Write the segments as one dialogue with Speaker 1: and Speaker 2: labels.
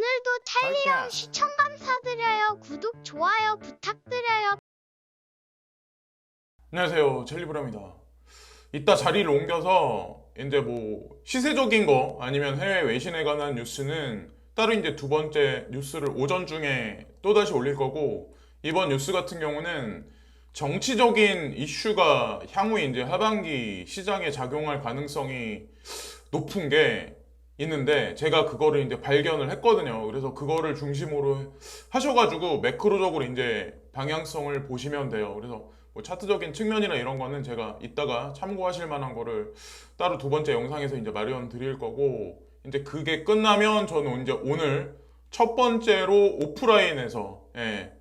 Speaker 1: 오늘도 찰리형 시청 감사드려요. 구독, 좋아요 부탁드려요.
Speaker 2: 안녕하세요. 젤리브라입니다. 이따 자리를 옮겨서 이제 뭐 시세적인 거 아니면 해외 외신에 관한 뉴스는 따로 이제 두 번째 뉴스를 오전 중에 또 다시 올릴 거고 이번 뉴스 같은 경우는 정치적인 이슈가 향후 이제 하반기 시장에 작용할 가능성이 높은 게 있는데 제가 그거를 이제 발견을 했거든요. 그래서 그거를 중심으로 하셔가지고 매크로적으로 이제 방향성을 보시면 돼요. 그래서 뭐 차트적인 측면이나 이런 거는 제가 이따가 참고하실 만한 거를 따로 두 번째 영상에서 이제 마련 드릴 거고 이제 그게 끝나면 저는 이제 오늘 첫 번째로 오프라인에서 예,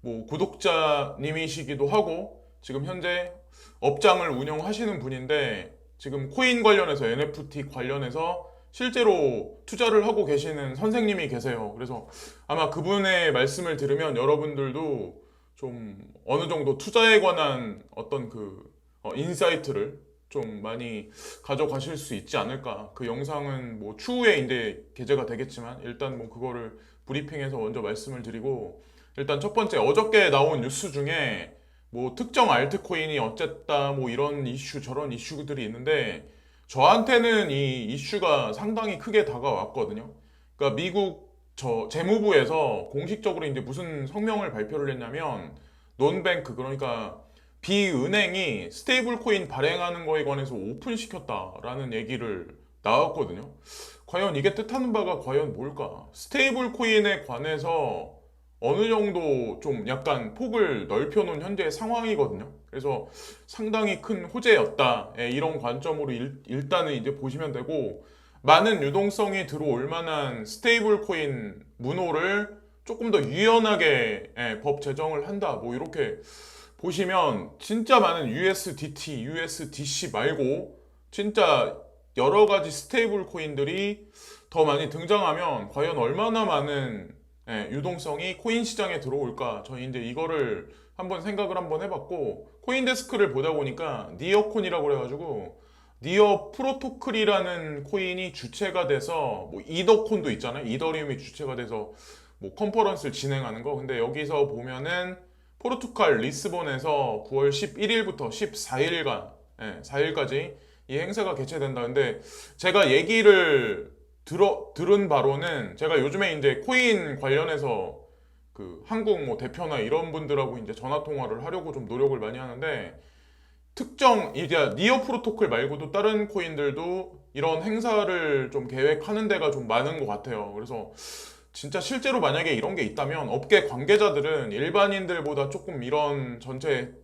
Speaker 2: 뭐 구독자님이시기도 하고 지금 현재 업장을 운영하시는 분인데 지금 코인 관련해서 NFT 관련해서 실제로 투자를 하고 계시는 선생님이 계세요. 그래서 아마 그분의 말씀을 들으면 여러분들도 좀 어느 정도 투자에 관한 어떤 그 어, 인사이트를 좀 많이 가져가실 수 있지 않을까. 그 영상은 뭐 추후에 이제 게재가 되겠지만 일단 뭐 그거를 브리핑해서 먼저 말씀을 드리고 일단 첫 번째 어저께 나온 뉴스 중에 뭐 특정 알트코인이 어쨌다 뭐 이런 이슈 저런 이슈들이 있는데 저한테는 이 이슈가 상당히 크게 다가왔거든요. 그러니까 미국 저 재무부에서 공식적으로 이제 무슨 성명을 발표를 했냐면 논뱅크 그러니까 비은행이 스테이블 코인 발행하는 거에 관해서 오픈시켰다라는 얘기를 나왔거든요. 과연 이게 뜻하는 바가 과연 뭘까? 스테이블 코인에 관해서 어느 정도 좀 약간 폭을 넓혀놓은 현재 상황이거든요. 그래서 상당히 큰 호재였다. 예, 이런 관점으로 일, 일단은 이제 보시면 되고 많은 유동성이 들어올 만한 스테이블 코인 문호를 조금 더 유연하게 예, 법 제정을 한다. 뭐 이렇게 보시면 진짜 많은 USDT, USDC 말고 진짜 여러 가지 스테이블 코인들이 더 많이 등장하면 과연 얼마나 많은 예, 유동성이 코인 시장에 들어올까? 저 이제 이거를 한번 생각을 한번 해봤고 코인데스크를 보다 보니까 니어콘이라고 그래가지고 니어 프로토클이라는 코인이 주체가 돼서 뭐 이더콘도 있잖아요. 이더리움이 주체가 돼서 뭐 컨퍼런스를 진행하는 거. 근데 여기서 보면은 포르투갈 리스본에서 9월 11일부터 14일간 예, 4일까지 이 행사가 개최된다. 근데 제가 얘기를 들어 들은 바로는 제가 요즘에 이제 코인 관련해서 그 한국 뭐 대표나 이런 분들하고 이제 전화 통화를 하려고 좀 노력을 많이 하는데 특정 이제 니어 프로토콜 말고도 다른 코인들도 이런 행사를 좀 계획하는 데가 좀 많은 것 같아요. 그래서 진짜 실제로 만약에 이런 게 있다면 업계 관계자들은 일반인들보다 조금 이런 전체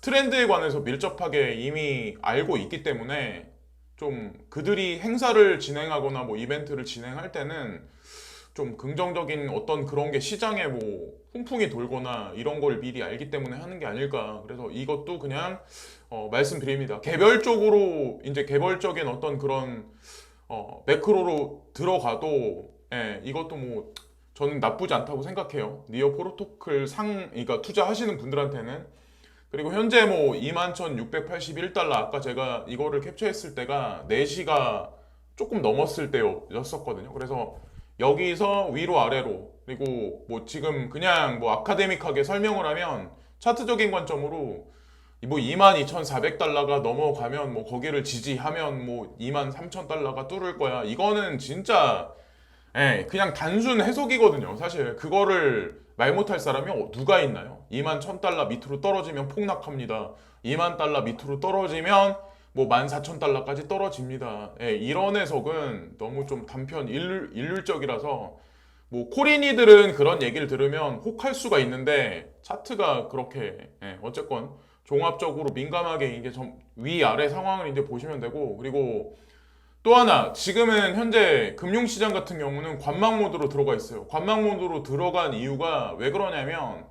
Speaker 2: 트렌드에 관해서 밀접하게 이미 알고 있기 때문에 좀 그들이 행사를 진행하거나 뭐 이벤트를 진행할 때는 좀 긍정적인 어떤 그런 게 시장에 뭐 훈풍이 돌거나 이런 걸 미리 알기 때문에 하는 게 아닐까. 그래서 이것도 그냥 어, 말씀드립니다. 개별적으로 이제 개별적인 어떤 그런 어, 매크로로 들어가도 예, 이것도 뭐 저는 나쁘지 않다고 생각해요. 니어 프로토콜 상, 그러니까 투자하시는 분들한테는 그리고 현재 뭐 21,681달러 아까 제가 이거를 캡처했을 때가 4시가 조금 넘었을 때였었거든요. 그래서 여기서 위로 아래로 그리고 뭐 지금 그냥 뭐 아카데믹하게 설명을 하면 차트적인 관점으로 뭐 22,400달러가 넘어가면 뭐 거기를 지지하면 뭐 23,000달러가 뚫을 거야. 이거는 진짜 예, 그냥 단순 해석이거든요. 사실 그거를 말 못할 사람이 어, 누가 있나요? 2만 1000달러 밑으로 떨어지면 폭락합니다. 2만 달러 밑으로 떨어지면 뭐 14,000달러까지 떨어집니다. 예, 이런 해석은 너무 좀 단편 일률, 일률적이라서 뭐 코리니들은 그런 얘기를 들으면 혹할 수가 있는데 차트가 그렇게 예, 어쨌건 종합적으로 민감하게 이게 좀 위아래 상황을 이제 보시면 되고 그리고 또 하나 지금은 현재 금융시장 같은 경우는 관망 모드로 들어가 있어요. 관망 모드로 들어간 이유가 왜 그러냐면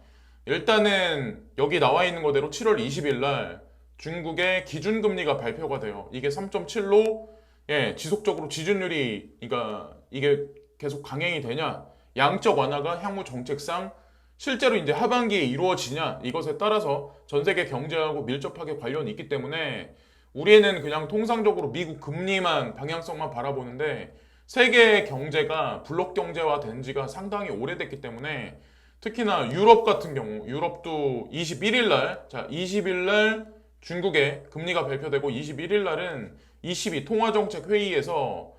Speaker 2: 일단은 여기 나와 있는 거대로 7월 20일 날 중국의 기준금리가 발표가 돼요. 이게 3.7로 예, 지속적으로 지준율이 그러니까 이게 계속 강행이 되냐 양적 완화가 향후 정책상 실제로 이제 하반기에 이루어지냐 이것에 따라서 전 세계 경제하고 밀접하게 관련이 있기 때문에 우리는 그냥 통상적으로 미국 금리만 방향성만 바라보는데 세계 경제가 블록 경제화 된 지가 상당히 오래됐기 때문에 특히나 유럽 같은 경우 유럽도 21일 날, 자, 20일 날 중국의 금리가 발표되고 21일 날은 22 통화정책 회의에서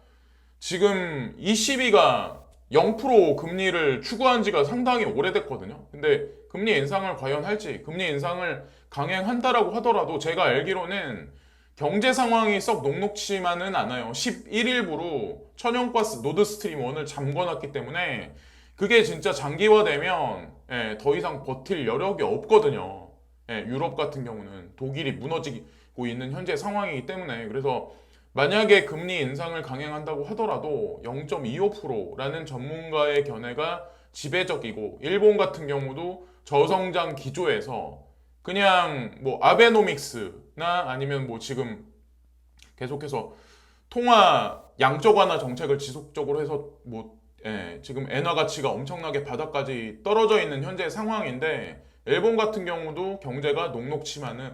Speaker 2: 지금 22가 0% 금리를 추구한 지가 상당히 오래됐거든요. 근데 금리 인상을 과연 할지, 금리 인상을 강행한다라고 하더라도 제가 알기로는 경제 상황이 썩 녹록치만은 않아요. 11일부로 천연가스 노드스트림 1을 잠궈놨기 때문에 그게 진짜 장기화되면 예, 더 이상 버틸 여력이 없거든요. 예, 유럽 같은 경우는 독일이 무너지고 있는 현재 상황이기 때문에 그래서 만약에 금리 인상을 강행한다고 하더라도 0.25%라는 전문가의 견해가 지배적이고 일본 같은 경우도 저성장 기조에서 그냥 뭐 아베노믹스나 아니면 뭐 지금 계속해서 통화 양적 완화 정책을 지속적으로 해서 뭐 예, 지금 엔화 가치가 엄청나게 바닥까지 떨어져 있는 현재 상황인데 일본 같은 경우도 경제가 녹록치만은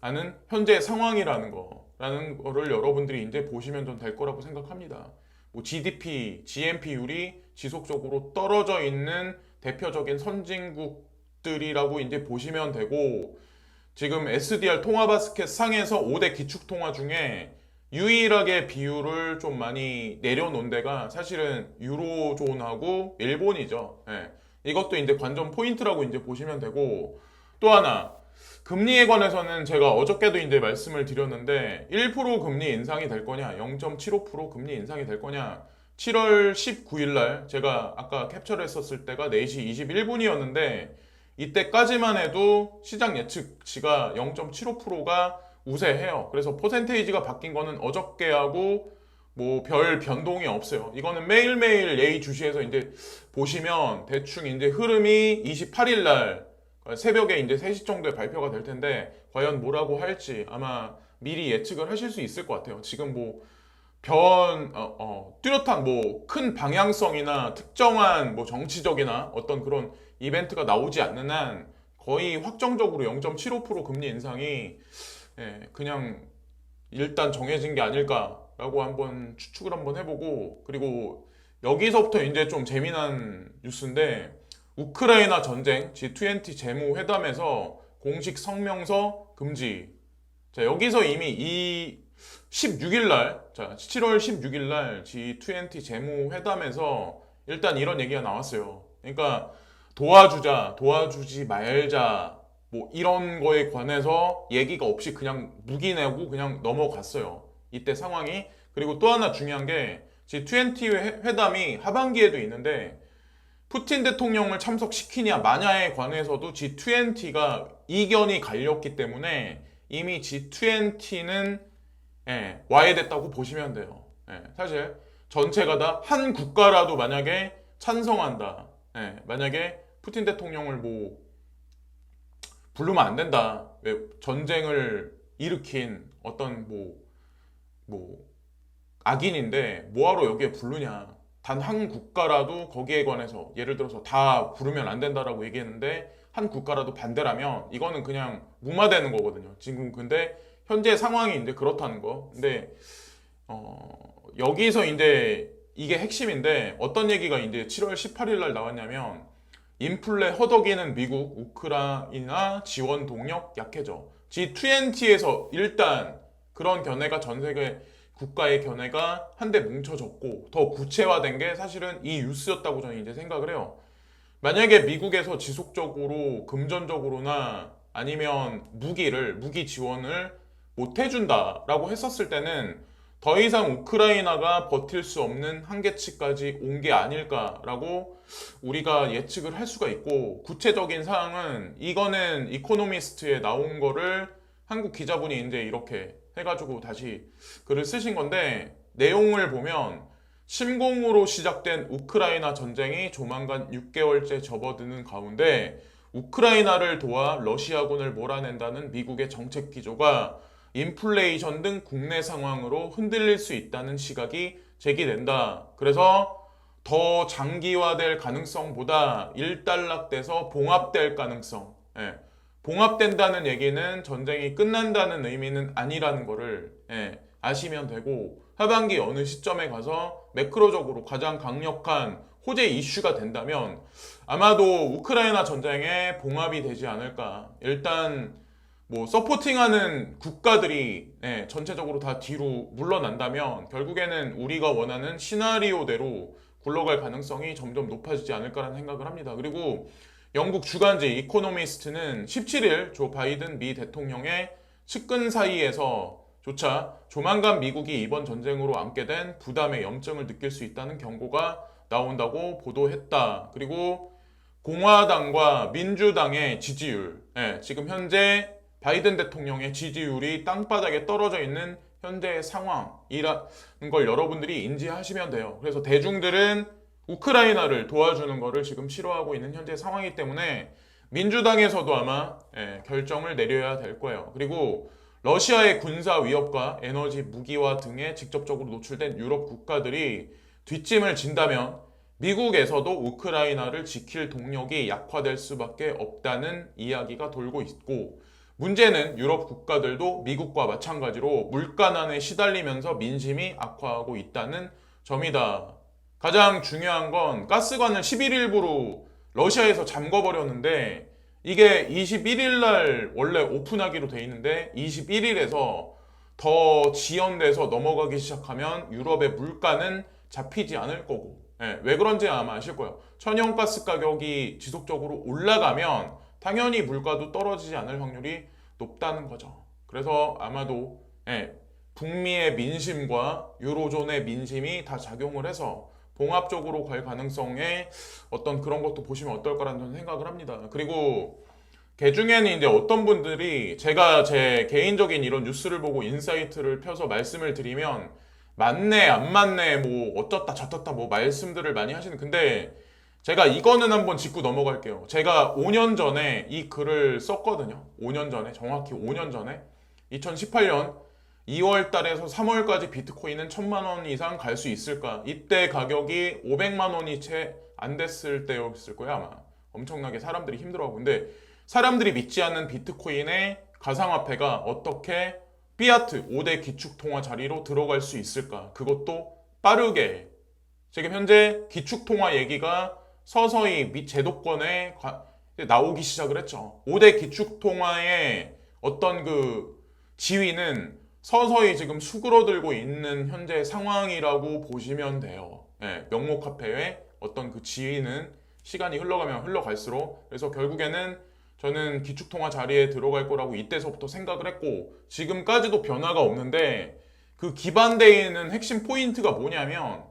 Speaker 2: 않은 현재 상황이라는 거라는 거를 여러분들이 이제 보시면 좀 될 거라고 생각합니다. 뭐 GDP, GNP율이 지속적으로 떨어져 있는 대표적인 선진국들이라고 이제 보시면 되고 지금 SDR 통화바스켓 상에서 5대 기축 통화 중에 유일하게 비율을 좀 많이 내려놓은 데가 사실은 유로존하고 일본이죠. 예. 이것도 이제 관전 포인트라고 이제 보시면 되고 또 하나 금리에 관해서는 제가 어저께도 이제 말씀을 드렸는데 1% 금리 인상이 될 거냐 0.75% 금리 인상이 될 거냐 7월 19일 날 제가 아까 캡처를 했었을 때가 4시 21분이었는데 이때까지만 해도 시장 예측치가 0.75%가 우세해요. 그래서 퍼센테이지가 바뀐 거는 어저께하고 뭐 별 변동이 없어요. 이거는 매일매일 예의 주시해서 이제 보시면 대충 이제 흐름이 28일 날 새벽에 이제 3시 정도에 발표가 될 텐데 과연 뭐라고 할지 아마 미리 예측을 하실 수 있을 것 같아요. 지금 뭐 변, 어, 어, 뚜렷한 뭐 큰 방향성이나 특정한 뭐 정치적이나 어떤 그런 이벤트가 나오지 않는 한 거의 확정적으로 0.75% 금리 인상이 예, 그냥 일단 정해진 게 아닐까 라고 한번 추측을 한번 해보고 그리고 여기서부터 이제 좀 재미난 뉴스인데 우크라이나 전쟁 G20 재무 회담에서 공식 성명서 금지. 자, 여기서 이미 이 16일 날, 자, 7월 16일 날 G20 재무 회담에서 일단 이런 얘기가 나왔어요. 그러니까 도와주자, 도와주지 말자, 뭐 이런 거에 관해서 얘기가 없이 그냥 무기 내고 그냥 넘어갔어요. 이때 상황이. 그리고 또 하나 중요한 게 G20 회담이 하반기에도 있는데 푸틴 대통령을 참석시키냐 마냐에 관해서도 G20가 이견이 갈렸기 때문에 이미 G20는 예, 와해됐다고 보시면 돼요. 예, 사실 전체가 다 한 국가라도 만약에 찬성한다. 예, 만약에 푸틴 대통령을 뭐 부르면 안 된다. 왜 전쟁을 일으킨 어떤 뭐, 뭐, 악인인데 뭐하러 여기에 부르냐. 단 한 국가라도 거기에 관해서 예를 들어서 다 부르면 안 된다라고 얘기했는데 한 국가라도 반대라면 이거는 그냥 무마되는 거거든요. 지금 근데 현재 상황이 이제 그렇다는 거. 근데 어, 여기서 이제 이게 핵심인데 어떤 얘기가 이제 7월 18일 날 나왔냐면 인플레 허덕이는 미국, 우크라이나 지원 동력 약해져. G20에서 일단 그런 견해가 전 세계 국가의 견해가 한데 뭉쳐졌고 더 구체화된 게 사실은 이 뉴스였다고 저는 이제 생각을 해요. 만약에 미국에서 지속적으로 금전적으로나 아니면 무기를 무기 지원을 못 해준다라고 했었을 때는 더 이상 우크라이나가 버틸 수 없는 한계치까지 온 게 아닐까라고 우리가 예측을 할 수가 있고 구체적인 사항은 이거는 이코노미스트에 나온 거를 한국 기자분이 이제 이렇게 해가지고 다시 글을 쓰신 건데 내용을 보면 침공으로 시작된 우크라이나 전쟁이 조만간 6개월째 접어드는 가운데 우크라이나를 도와 러시아군을 몰아낸다는 미국의 정책 기조가 인플레이션 등 국내 상황으로 흔들릴 수 있다는 시각이 제기된다. 그래서 더 장기화될 가능성보다 일단락돼서 봉합될 가능성. 예. 봉합된다는 얘기는 전쟁이 끝난다는 의미는 아니라는 거를 예, 아시면 되고 하반기 어느 시점에 가서 매크로적으로 가장 강력한 호재 이슈가 된다면 아마도 우크라이나 전쟁에 봉합이 되지 않을까. 일단 뭐 서포팅하는 국가들이 네, 전체적으로 다 뒤로 물러난다면 결국에는 우리가 원하는 시나리오대로 굴러갈 가능성이 점점 높아지지 않을까라는 생각을 합니다. 그리고 영국 주간지 이코노미스트는 17일 조 바이든 미 대통령의 측근 사이에서 조차 조만간 미국이 이번 전쟁으로 안게 된 부담의 염증을 느낄 수 있다는 경고가 나온다고 보도했다. 그리고 공화당과 민주당의 지지율, 예, 지금 현재 바이든 대통령의 지지율이 땅바닥에 떨어져 있는 현재의 상황이라는 걸 여러분들이 인지하시면 돼요. 그래서 대중들은 우크라이나를 도와주는 것을 지금 싫어하고 있는 현재 상황이기 때문에 민주당에서도 아마 예, 결정을 내려야 될 거예요. 그리고 러시아의 군사 위협과 에너지 무기화 등에 직접적으로 노출된 유럽 국가들이 뒷짐을 진다면 미국에서도 우크라이나를 지킬 동력이 약화될 수밖에 없다는 이야기가 돌고 있고 문제는 유럽 국가들도 미국과 마찬가지로 물가난에 시달리면서 민심이 악화하고 있다는 점이다. 가장 중요한 건 가스관을 11일부로 러시아에서 잠궈버렸는데 이게 21일 날 원래 오픈하기로 돼 있는데 21일에서 더 지연돼서 넘어가기 시작하면 유럽의 물가는 잡히지 않을 거고 예, 왜 그런지 아마 아실 거예요. 천연가스 가격이 지속적으로 올라가면 당연히 물가도 떨어지지 않을 확률이 높다는 거죠. 그래서 아마도 예, 북미의 민심과 유로존의 민심이 다 작용을 해서 봉합적으로 갈 가능성에 어떤 그런 것도 보시면 어떨까라는 생각을 합니다. 그리고 개 중에는 이제 어떤 분들이 제가 제 개인적인 이런 뉴스를 보고 인사이트를 펴서 말씀을 드리면 맞네 안 맞네 뭐 어쩌다 저쩌다 뭐 말씀들을 많이 하시는 근데 제가 이거는 한번 짚고 넘어갈게요. 제가 5년 전에 이 글을 썼거든요. 5년 전에 정확히 5년 전에 2018년 2월 달에서 3월까지 비트코인은 1000만 원 이상 갈 수 있을까? 이때 가격이 500만 원이 채 안 됐을 때였을 거예요, 아마. 엄청나게 사람들이 힘들어하고. 근데 사람들이 믿지 않는 비트코인의 가상화폐가 어떻게 피아트 5대 기축통화 자리로 들어갈 수 있을까? 그것도 빠르게. 지금 현재 기축통화 얘기가 서서히 미 제도권에 과- 나오기 시작을 했죠. 5대 기축통화의 어떤 그 지위는 서서히 지금 수그러들고 있는 현재 상황이라고 보시면 돼요. 예, 명목화폐의 어떤 그 지위는 시간이 흘러가면 흘러갈수록 그래서 결국에는 저는 기축통화 자리에 들어갈 거라고 이때서부터 생각을 했고 지금까지도 변화가 없는데 그 기반되어 있는 핵심 포인트가 뭐냐면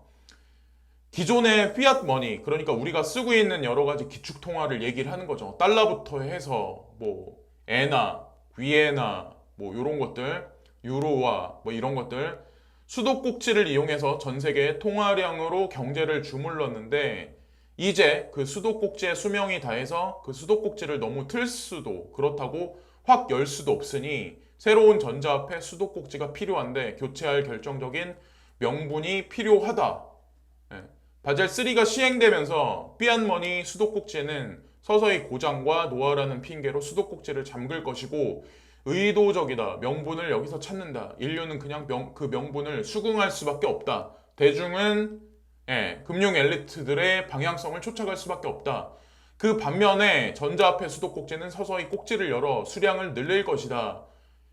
Speaker 2: 기존의 피앗 머니 그러니까 우리가 쓰고 있는 여러 가지 기축 통화를 얘기를 하는 거죠. 달러부터 해서 뭐 에나, 위에나 뭐 이런 것들, 유로화 뭐 이런 것들 수도꼭지를 이용해서 전 세계의 통화량으로 경제를 주물렀는데 이제 그 수도꼭지의 수명이 다해서 그 수도꼭지를 너무 틀 수도 그렇다고 확 열 수도 없으니 새로운 전자화폐 수도꼭지가 필요한데 교체할 결정적인 명분이 필요하다. 예. 바젤 3가 시행되면서 삐안머니 수도꼭지는 서서히 고장과 노화라는 핑계로 수도꼭지를 잠글 것이고 의도적이다. 명분을 여기서 찾는다. 인류는 그냥 명- 그 명분을 수긍할 수밖에 없다. 대중은 예, 금융 엘리트들의 방향성을 쫓아갈 수밖에 없다. 그 반면에 전자화폐 수도꼭지는 서서히 꼭지를 열어 수량을 늘릴 것이다.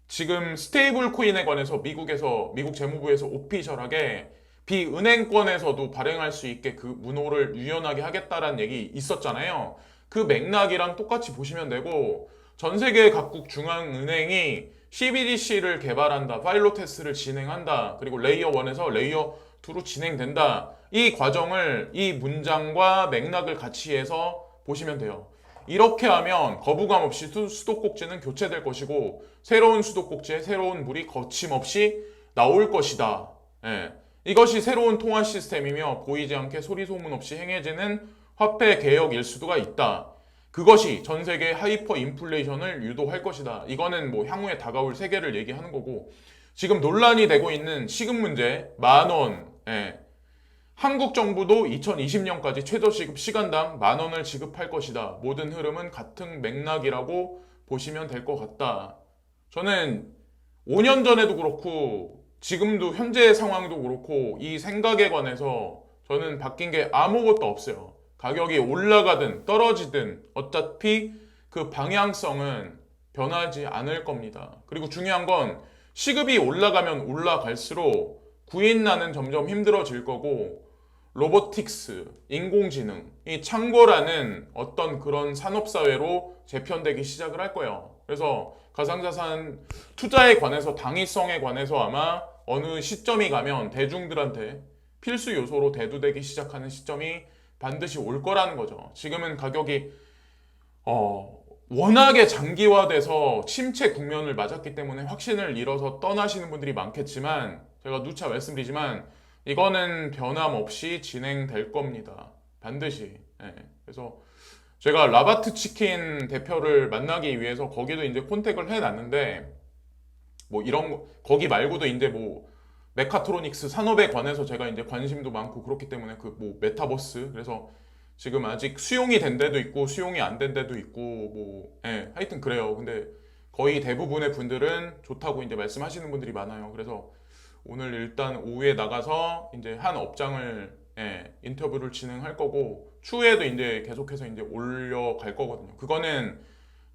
Speaker 2: 지금 스테이블 코인에 관해서 미국에서 미국 재무부에서 오피셜하게 비은행권에서도 발행할 수 있게 그 문호를 유연하게 하겠다라는 얘기 있었잖아요. 그 맥락이랑 똑같이 보시면 되고 전 세계 각국 중앙은행이 CBDC를 개발한다, 파일럿 테스트를 진행한다, 그리고 레이어 1에서 레이어 2로 진행된다. 이 과정을 이 문장과 맥락을 같이 해서 보시면 돼요. 이렇게 하면 거부감 없이 수- 수도꼭지는 교체될 것이고 새로운 수도꼭지에 새로운 물이 거침없이 나올 것이다. 예. 이것이 새로운 통화 시스템이며 보이지 않게 소리 소문 없이 행해지는 화폐 개혁 일 수도가 있다. 그것이 전 세계 하이퍼 인플레이션을 유도할 것이다. 이거는 뭐 향후에 다가올 세계를 얘기하는 거고 지금 논란이 되고 있는 시급 문제 만 원. 예. 한국 정부도 2020년까지 최저 시급 시간당 만 원을 지급할 것이다. 모든 흐름은 같은 맥락이라고 보시면 될 것 같다. 저는 5년 전에도 그렇고 지금도 현재 상황도 그렇고 이 생각에 관해서 저는 바뀐 게 아무것도 없어요. 가격이 올라가든 떨어지든 어차피 그 방향성은 변하지 않을 겁니다. 그리고 중요한 건 시급이 올라가면 올라갈수록 구인난은 점점 힘들어질 거고 로보틱스, 인공지능 이 창고라는 어떤 그런 산업사회로 재편되기 시작을 할 거예요. 그래서 가상자산 투자에 관해서 당위성에 관해서 아마 어느 시점이 가면 대중들한테 필수 요소로 대두되기 시작하는 시점이 반드시 올 거라는 거죠. 지금은 가격이 어, 워낙에 장기화돼서 침체 국면을 맞았기 때문에 확신을 잃어서 떠나시는 분들이 많겠지만 제가 누차 말씀드리지만 이거는 변함없이 진행될 겁니다. 반드시. 예. 그래서 제가 라바트 치킨 대표를 만나기 위해서 거기도 이제 콘택을 해놨는데 뭐 이런 거- 거기 말고도 이제 뭐 메카트로닉스 산업에 관해서 제가 이제 관심도 많고 그렇기 때문에 그 뭐 메타버스 그래서 지금 아직 수용이 된 데도 있고 수용이 안 된 데도 있고 뭐 예, 하여튼 그래요. 근데 거의 대부분의 분들은 좋다고 이제 말씀하시는 분들이 많아요. 그래서 오늘 일단 오후에 나가서 이제 한 업장을 예, 인터뷰를 진행할 거고 추후에도 이제 계속해서 이제 올려갈 거거든요. 그거는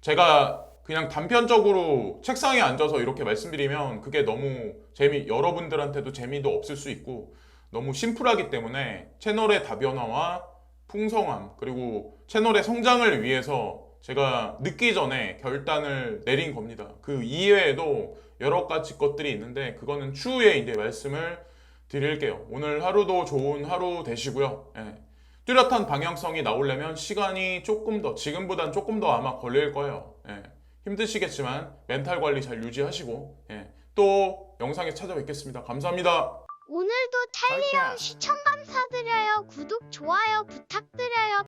Speaker 2: 제가 그냥 단편적으로 책상에 앉아서 이렇게 말씀드리면 그게 너무 재미 여러분들한테도 재미도 없을 수 있고 너무 심플하기 때문에 채널의 다변화와 풍성함 그리고 채널의 성장을 위해서 제가 늦기 전에 결단을 내린 겁니다. 그 이외에도 여러 가지 것들이 있는데 그거는 추후에 이제 말씀을 드릴게요. 오늘 하루도 좋은 하루 되시고요. 예. 뚜렷한 방향성이 나오려면 시간이 조금 더 지금보단 조금 더 아마 걸릴 거예요. 예. 힘드시겠지만 멘탈 관리 잘 유지하시고 예. 또 영상에 찾아뵙겠습니다. 감사합니다.
Speaker 1: 오늘도 탈리온 시청 감사드려요. 구독, 좋아요 부탁드려요.